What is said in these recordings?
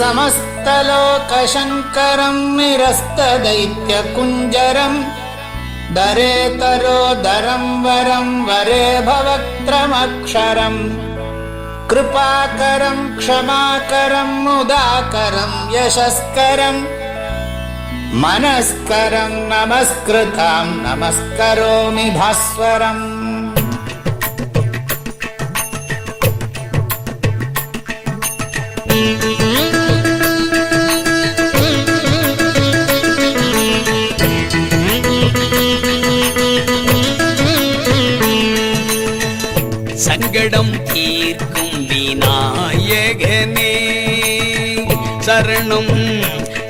समस्तलोकशङ्करम् निरस्तदैत्यकुञ्जरम् दरेतरोदरं वरं वरे भवक्त्रमक्षरम् कृपाकरं क्षमाकरं मुदाकरं यशस्करम् मनस्करं नमस्कृतां नमस्करोमि भास्वरम् சங்கடம் தீர்க்கும் விநாயகனே. சரணம்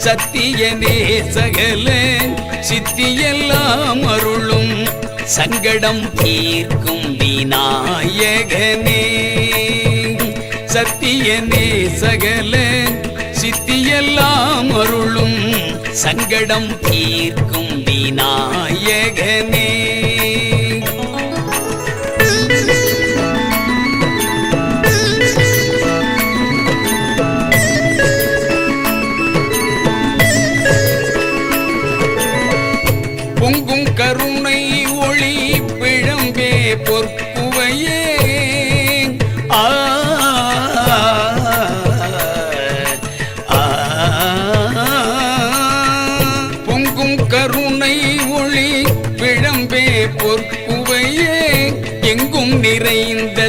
சத்தியனே சகல சித்தியெல்லாம் அருளும் சங்கடம் தீர்க்கும் விநாயகனே. சத்தியனே சகல சித்தியெல்லாம் அருளும் சங்கடம் தீர்க்கும் விநாயகனே.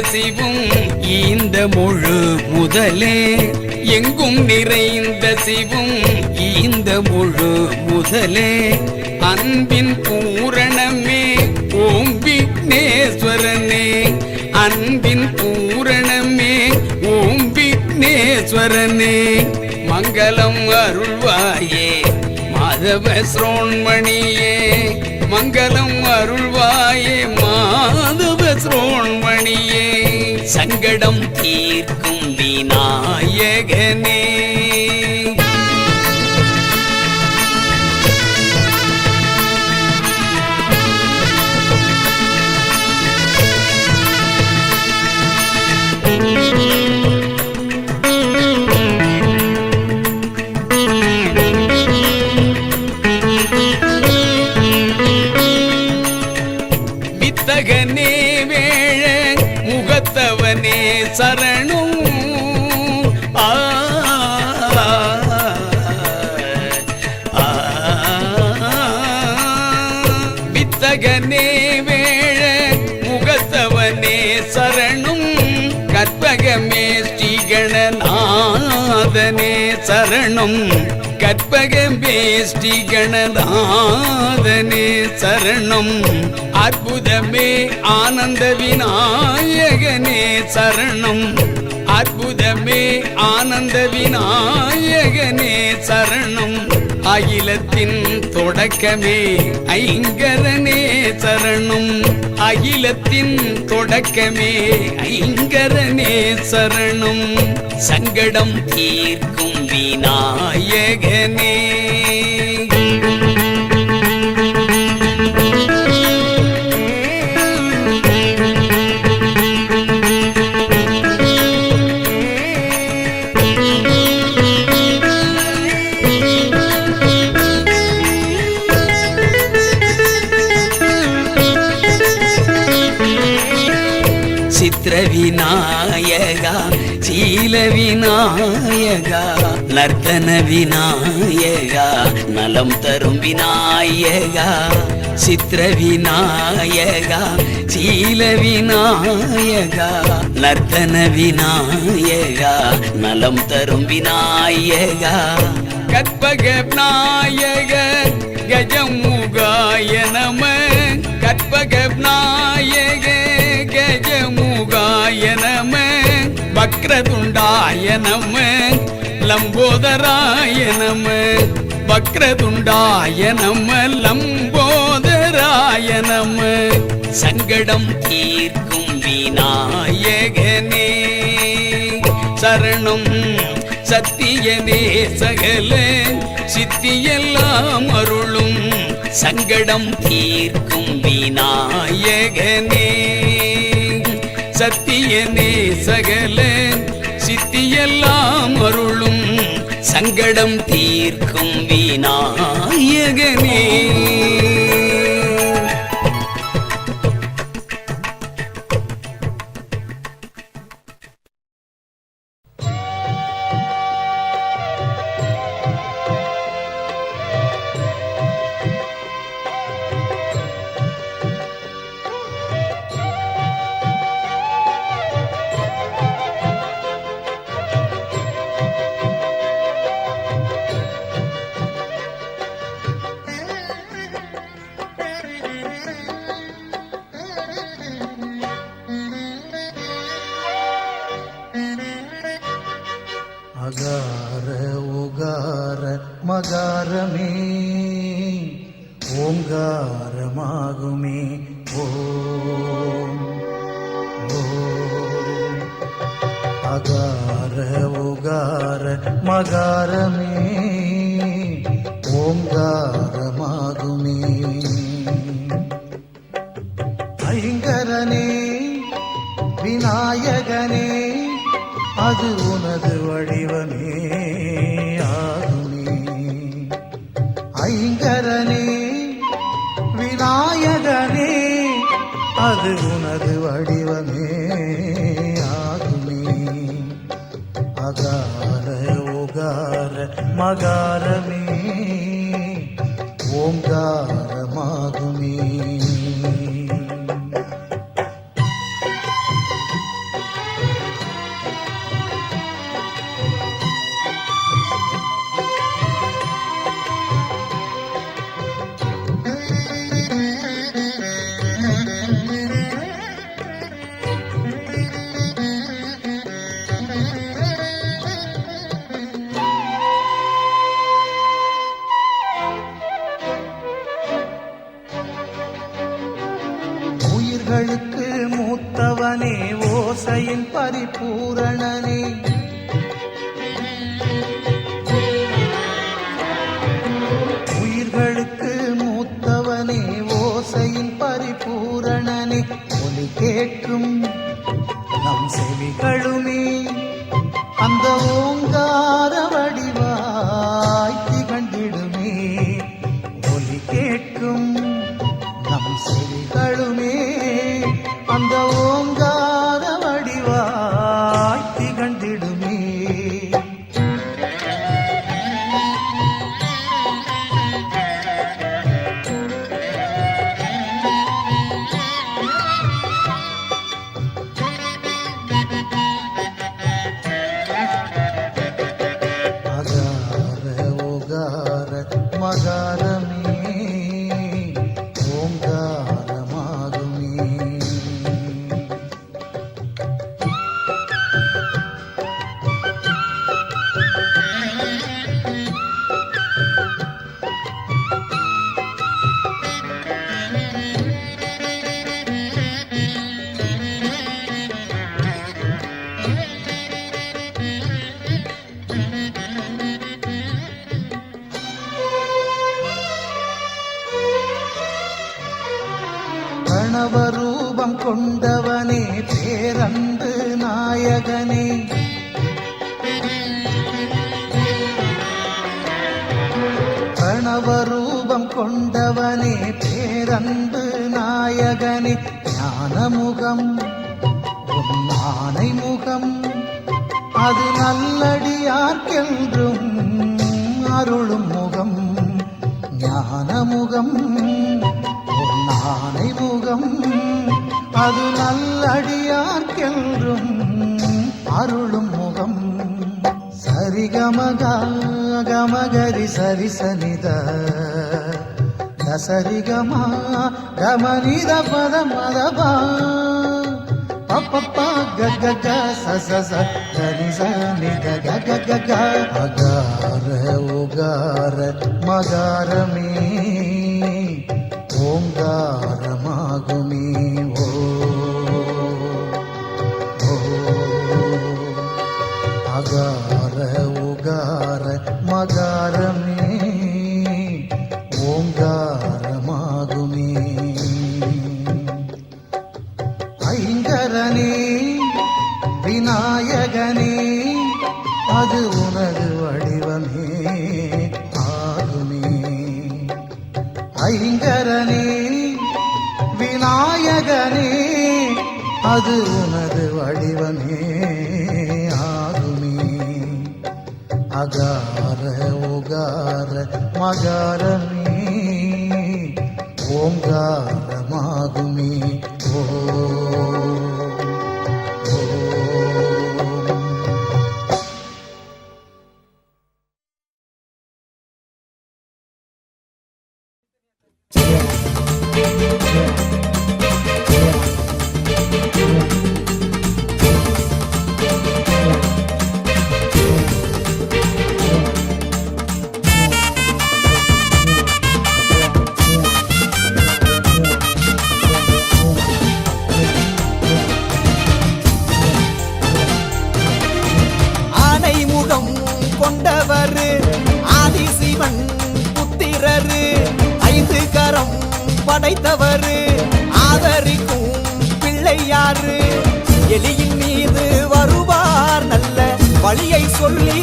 சிவும் இந்த முழு முதலே எங்கும் நிறைந்த சிவும் இந்த முழு முதலே. அன்பின் பூரணமே ஓம் விக்னேஸ்வரனே அன்பின் பூரணமே ஓம் விக்னேஸ்வரனே மங்களம் அருள்வாயே மாதவ ஸ்ரோண்மணியே மங்களம் அருள்வாயே மாதவ ஸ்ரோண்மணியே சங்கடம் தீர்க்கும் விநாயகனே கற்பகனே வேழ முகத்தவனே சரணும். கற்பகமே ஸ்ரீகணநாதனே சரணம். கற்பகமே ஸ்ரீகணநாதனே சரணம். அற்புதமே ஆனந்த விநாயகனே சரணம். அற்புதமே ஆனந்த விநாயகனே சரணம். அகிலத்தின் தொடக்கமே. ஐங்கரனே சரணம். அகிலத்தின் தொடக்கமே. ஐங்கரனே சரணம். சங்கடம் தீர்க்கும் விநாயகனே. விநாயகா நலம் தரும் விநாயகா சித்திர விநாயகா சீல விநாயகா நர்த்தன விநாயகா நலம் தரும் விநாயகா. கற்பக விநாயக கஜமுகாய நம. கற்பக விநாயக கஜமுகாய நம. வக்ரதுண்டாய நம்ம லம்போதராய நம வக்ரதுண்டாய நம லம்போதராய நம சங்கடம் தீர்க்கும் விநாயகனே. சரணம் சத்தியனே சகல சித்தியெல்லாம் அருளும் சங்கடம் தீர்க்கும் விநாயகனே. சத்தியனே சகல சங்கடம் தீர்க்கும் விநாயகனே அகார உகார மகாரமே. ஓங்காரமாகுமே. ஓம். அகார உகார மகாரமே. ஓங்காரமாகுமே. ஐங்கரனே விநாயகனே. அது உனது வடிவமே ஆகுமே. ஐங்கரனே விநாயகனே அது உனது வடிவமே ஆகுமே. அகார உகார மகாரமே ஓங்கார இசையின் பரிபூரணனே. உயிர்களுக்கு மூத்தவனே ஓசையின் பரிபூரணனே. ஒலி கேட்கும் நம் செவிகளுமே அந்த ஓங்கார கணவரூபம் கொண்டவனே பேரன்பு நாயகனே. பிரணவரூபம் கொண்டவனே பேரன்பு நாயகனே. ஞானமுகம் உன் ஆனை முகம் அது நல்லடியார்க்கென்றும் அருளும் முகம். ஞானமுகம் உன் முகம் அது நல்லடியார்க்கென்றும் அருளும் முகம். சரிகமக கமகரி சரிசனித. தசரிகமா கமனித பத மதபா பப்பப்பா கக ச ச ச சரி ச நி க அகார உகார மகாரமே ஓங்காரமாகுமே. ஓ அகார உகார மகாரமே ஓங்காரமாகுமே. ஐங்கரனே விநாயகனே அது உனது வடிவமே ஆகுமே. ஐங்கரனே அது உனது வடிவமே. ஆகுமே அகார உகார மகாரமே ஓங்கார சொல்லி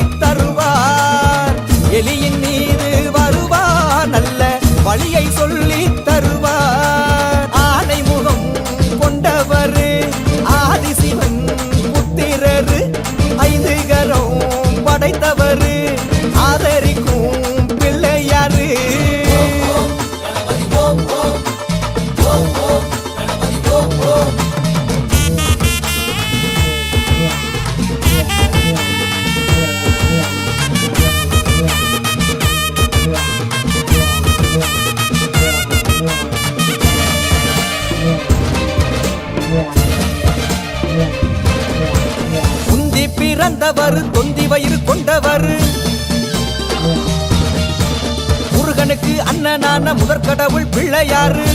பிள்ளையாரு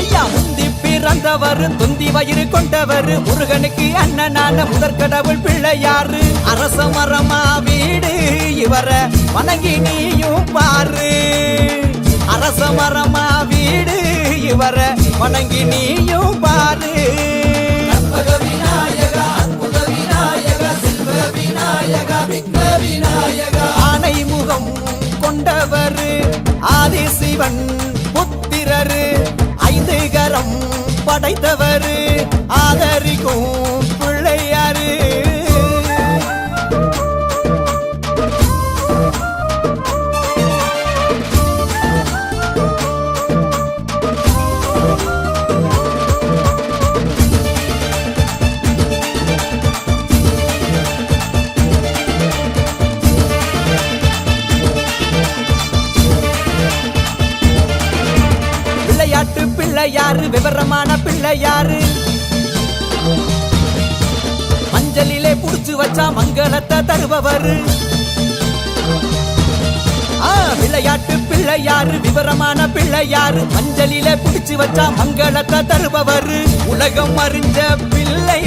ஐயா முந்தி பிறந்தவர் தொந்தி வயிறு கொண்டவர். முருகனுக்கு அண்ணனான முதற்கடவுள் பிள்ளையாரு அரச மரமா வீடு இவர வணங்கி நீயும் பாரு. அரச மரமா வீடு இவர வணங்கி நீயும் பாரு. கற்பக விநாயகா அற்புத விநாயகா செல்வ விநாயகா விக்ன விநாயகா. ஆனை முகம் கொண்டவர். ஆதிசிவன் புத்திரரு ஐந்து கரம் படைத்தவர் ஆதரிக்கும் பிள்ளையாரு விவரமான பிள்ளையாரு மஞ்சளிலே புடிச்சு வச்சா மங்களத்தை தருபவர். ஆ, விளையாட்டு பிள்ளையாரு விவரமான பிள்ளையாரு மஞ்சளில புடிச்சு வச்சா மங்களத்தை தருபவர். உலகம் அறிஞ்ச பிள்ளை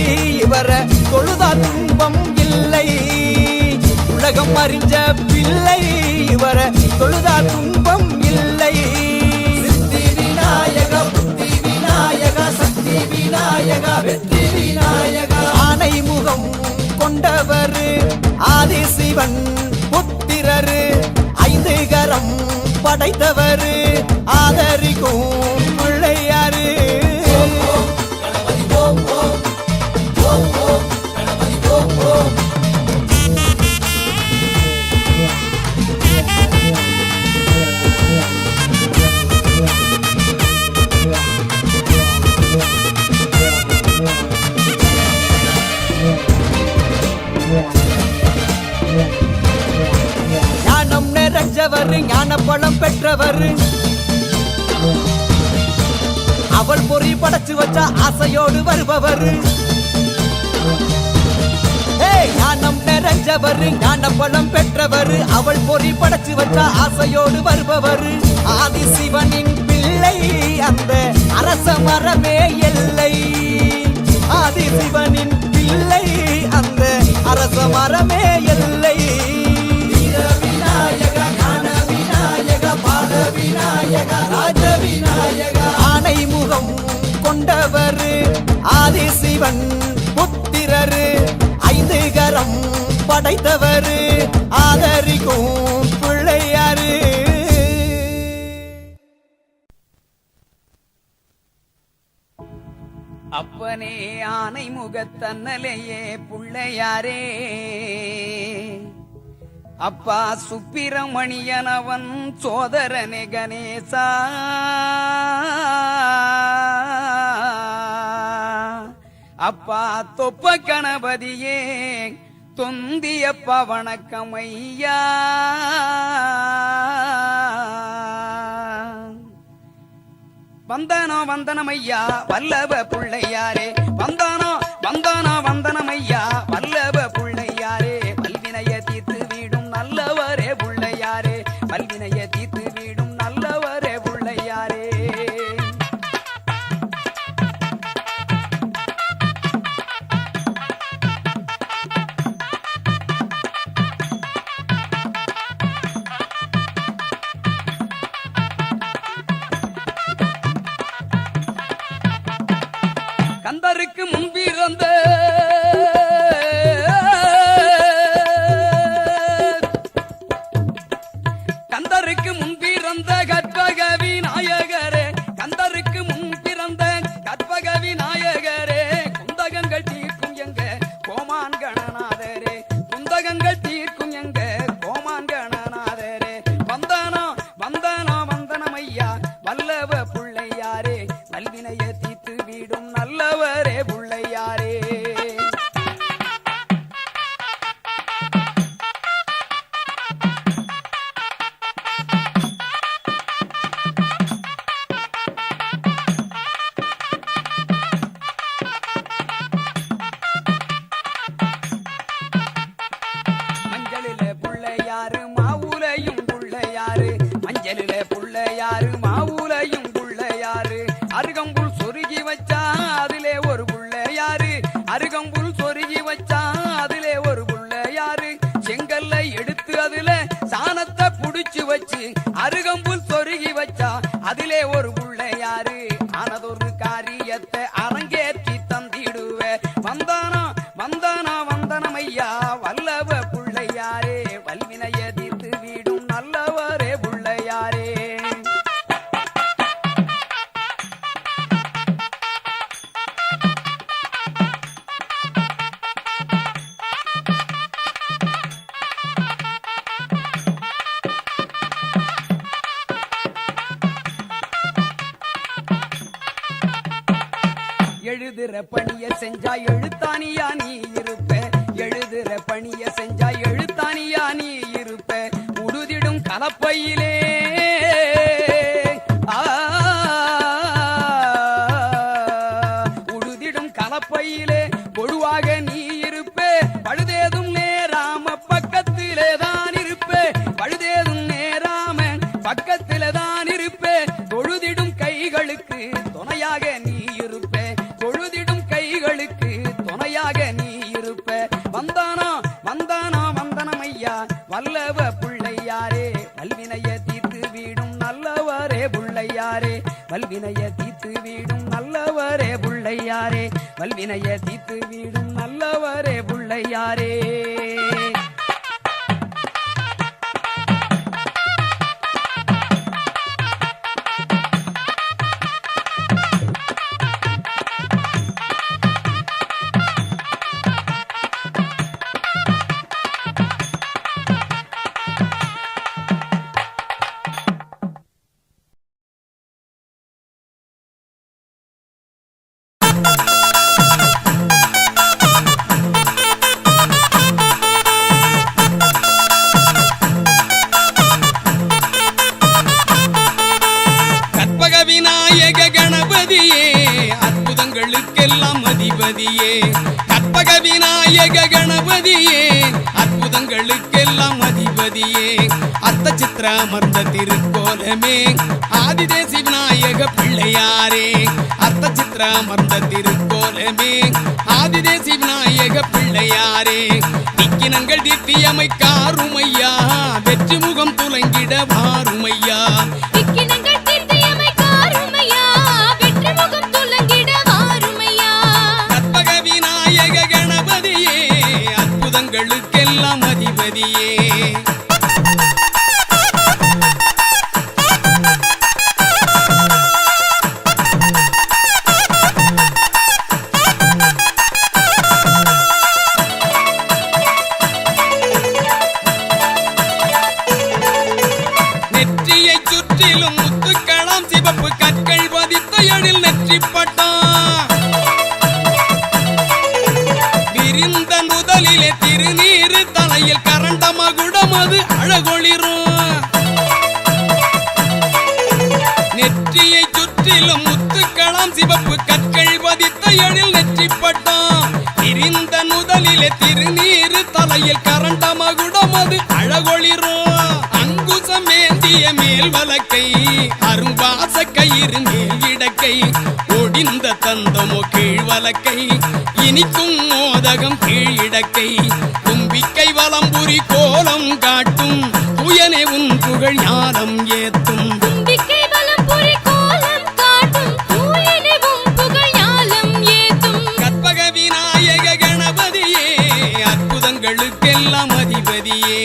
இவர தொழுதா துன்பம் இல்லை. உலகம் அறிஞ்ச பிள்ளை இவர தொழுதா துன்பம் இல்லை. சித்தி விநாயக விநாயகா சக்தி விநாயகா வெற்றி விநாயகா. ஆனை முகம் கொண்டவர் ஆதிசிவன் புத்திரரு ஐந்து கரம் படைத்தவர் ஆதரிக்கும் பெற்றவர். அவள் பொறி படைச்சு வச்ச ஆசையோடு வருபவர். ஞானம் நிறைஞ்சவர் ஞான பழம் பெற்றவர். அவள் பொறி படைச்சு வச்ச ஆசையோடு வருபவர். ஆதி சிவனின் பிள்ளை அந்த அரச மரமே எல்லை. ஆதிசிவனின் பிள்ளை அந்த அரச மரமே எல்லை. விநாயக பால ராஜ விநாயக ஆனை முகம் கொண்டவர் ஆதிசிவன் புத்திரர். ஐந்து கரம் படைத்தவர் ஆதரிக்கும் பிள்ளையாரு. அப்பனே ஆனை முகத்தன்னலையே பிள்ளையாரே. அப்பா சுப்பிரமணியனவன் சோதரனே கணேசா. அப்பா தொப்ப கணபதியே தொந்தியப்பா வணக்கம் ஐயா வந்தானோ வந்தனம் ஐயா வல்லவ பிள்ளையாரே. வந்தானோ வந்தானோ வந்தனம் ஐயா வல்லவ செங்கல்ல எடுத்து அதுல சாணத்தை புடிச்சு வச்சு அருகம் பணிய செஞ்சா எழுத்தானியா நீ இருப்ப. உடுதிடும் கலப்பையிலே வல்வினைய தீத்து வீடும் நல்லவரே புள்ளையாரே. வல்வினைய தீத்து வீடும் நல்லவரே புள்ளையாரே. உலகத்துக்கெல்லாம் அதிபதியே கற்பக விநாயக கணபதியே அற்புதங்களுக்கெல்லாம் அதிபதியே. அர்த்த சித்திர அமர்ந்த திருக்கோலமே ஆதிதேசி விநாயக பிள்ளையாரே. அர்த்த சித்திர அமர்ந்த திருக்கோலமே ஆதிதேசி விநாயக பிள்ளையாரே. திக்கினங்கள் திட்டியமைக்காருமையா வெற்றி முகம் துலங்கிட வாருமையா அற்புதங்களுக்கெல்லாம் அதிபதியே. அரும்பாச கயிறு மேல் இடக்கை ஒடிந்த தந்தமோ கீழ் வலக்கை இனிக்கும் மோதகம் கீழ் இடக்கை தும்பிக்கை வலம்புரி கோலம் காட்டும் துயனே உன் புகழ் ஞானம் ஏத்தும். கற்பக விநாயக கணபதியே அற்புதங்களுக்கெல்லாம் அதிபதியே.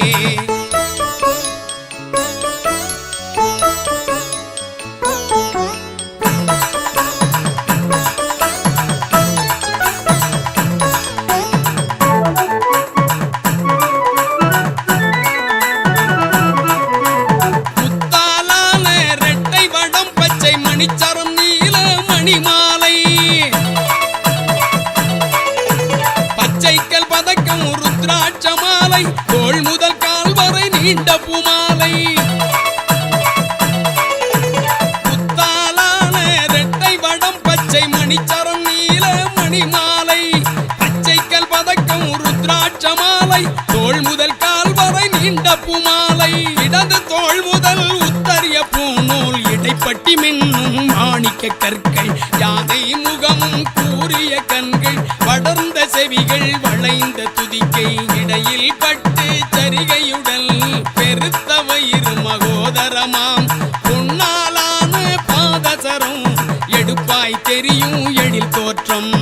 இடது தோல் முதல் உத்தரிய பூநூல் இடைப்பட்டி மின்னும் மாணிக்க கற்கள் யாதை முகமும் கூறிய கண்கள் வளர்ந்த செவிகள் வளைந்த துதிக்கை இடையில் பட்டு சரிகையுடல் பெருத்த வயிறு மகோதரமாம். பொன்னாலான பாதசரம் எடுப்பாய் தெரியும் எழில் தோற்றம்.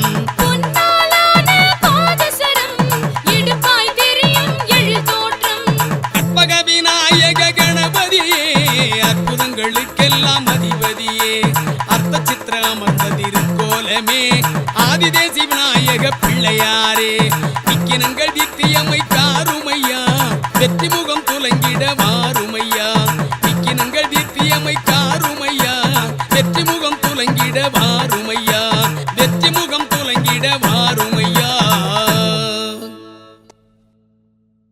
ஞாலமே ஆதி தேசி விநாயக பிள்ளையாரே நிக்கினங்கள் நித்தியமை காருமையா வெற்றி முகம் துலங்கிட வாருமையா நிக்கினங்கள் நித்தியமை காருமையா வெற்றி முகம் துலங்கிட வாருமையா.